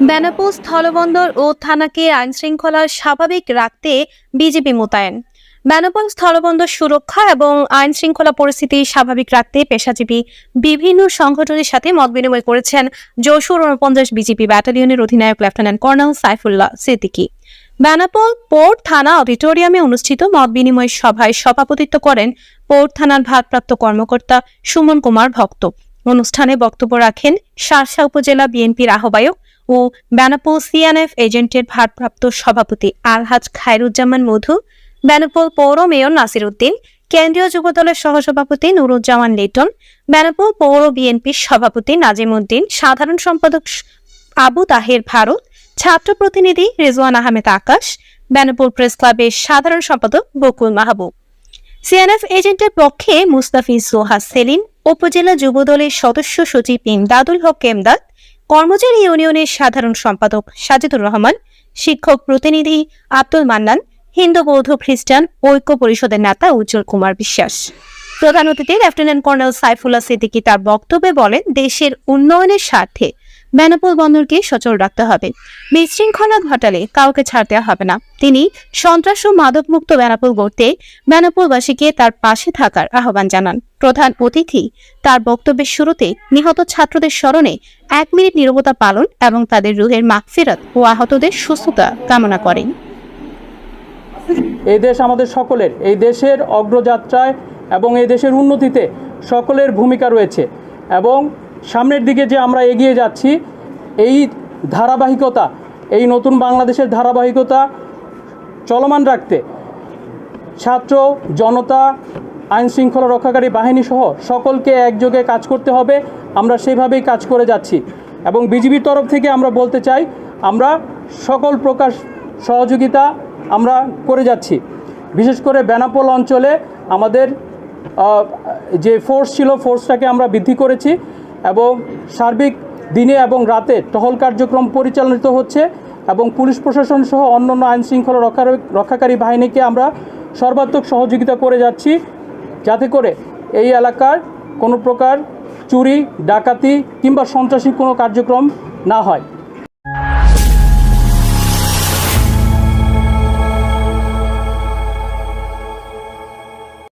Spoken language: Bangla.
বেনাপোল স্থলবন্দর ও থানাকে আইনশৃঙ্খলা স্বাভাবিক রাখতে বিজেপি মোতায়েন। বেনাপোল স্থলবন্দর সুরক্ষা এবং আইন শৃঙ্খলা পরিস্থিতি স্বাভাবিক রাখতে পেশাজীবী বিভিন্ন সংগঠনের সাথে মত বিনিময় করেছেন যশোর উনপঞ্চাশ বিজেপি ব্যাটালিয়নের অধিনায়ক lieutenant colonel Saifullah Siddiqui. Benapole port থানা অডিটোরিয়ামে অনুষ্ঠিত মত বিনিময় সভায় সভাপতিত্ব করেন পোর্ট থানার ভারপ্রাপ্ত কর্মকর্তা সুমন কুমার ভক্ত। অনুষ্ঠানে বক্তব্য রাখেন শার্শা উপজেলা বিএনপির আহ্বায়ক ও বেনাপোল সিএনএফ এজেন্টের ভারপ্রাপ্ত সভাপতি আলহাজ খায়রুজ্জামান মধু, বেনাপোল পৌর মেয়র নাসির উদ্দিন কেন্দ্রীয় যুবদলের সহসভাপতি নুরুজ্জামান লিটন, বেনাপোল পৌর বিএনপির সভাপতি নাজিম উদ্দিন সাধারণ সম্পাদক আবু তাহের ভারত, ছাত্র প্রতিনিধি রেজওয়ান আহমেদ আকাশ, বেনাপোল প্রেস ক্লাবের সাধারণ সম্পাদক বকুল মাহবুব। সিএনএফ এজেন্টের পক্ষে মুস্তাফিজ সোহা সেলিম, উপজেলা যুবদলের সদস্য সচিব ইমদাদুল হক এমদাদ কর্মচারী ইউনিয়নের সাধারণ সম্পাদক সাজিদুর রহমান, শিক্ষক প্রতিনিধি আব্দুল মান্নান, হিন্দু বৌদ্ধ খ্রিস্টান ঐক্য পরিষদের নেতা উজ্জ্বল কুমার বিশ্বাস। প্রধান অতিথি লেফটেন্যান্ট কর্নেল সাইফুল্লাহ সিদ্দিকী তার বক্তব্যে বলেন, দেশের উন্নয়নের স্বার্থে বেনাপোল বন্দরকে সচল রাখতে হবে। বিশৃঙ্খলা ঘটালে কাউকে ছাড় দেওয়া হবে না। তিনি সন্ত্রাস ও মাদকমুক্ত বেনাপোল গড়তে বেনাপোলবাসীকে তার পাশে থাকার আহ্বান জানান। প্রধান অতিথি তার বক্তব্যের শুরুতে নিহত ছাত্রদের স্মরণে এক মিনিট নীরবতা পালন এবং তাদের রুহের মাগফিরাত ও আহতদের সুস্থতা কামনা করেন। এই দেশ আমাদের সকলের, এই দেশের অগ্রযাত্রায় এবং এই দেশের উন্নতিতে সকলের ভূমিকা রয়েছে এবং সামনের দিকে যে আমরা এগিয়ে যাচ্ছি, এই ধারাবাহিকতা, এই নতুন বাংলাদেশের ধারাবাহিকতা চলমান রাখতে ছাত্র, জনতা আইন শৃঙ্খলা রক্ষাকারী বাহিনী সহ সকলকে একযোগে কাজ করতে হবে। আমরা সেভাবেই কাজ করে যাচ্ছি। এবং বিজিবির তরফ থেকে আমরা বলতে চাই, আমরা সকল প্রকার সহযোগিতা আমরা করে যাচ্ছি। বিশেষ করে বেনাপোল অঞ্চলে আমাদের যে ফোর্স ছিল ফোর্সটাকে আমরা বৃদ্ধি করেছি। এবং সার্বিক দিনে এবং রাতে টহল কার্যক্রম পরিচালিত হচ্ছে এবং পুলিশ প্রশাসন সহ অন্যান্য আইন শৃঙ্খলা রক্ষা রক্ষাকারী বাহিনীকে আমরা সর্বাত্মক সহযোগিতা করে যাচ্ছি। যাতে করে এই এলাকার কোনো প্রকার চুরি, ডাকাতি কিংবা সন্ত্রাসী কোনো কার্যক্রম না হয়।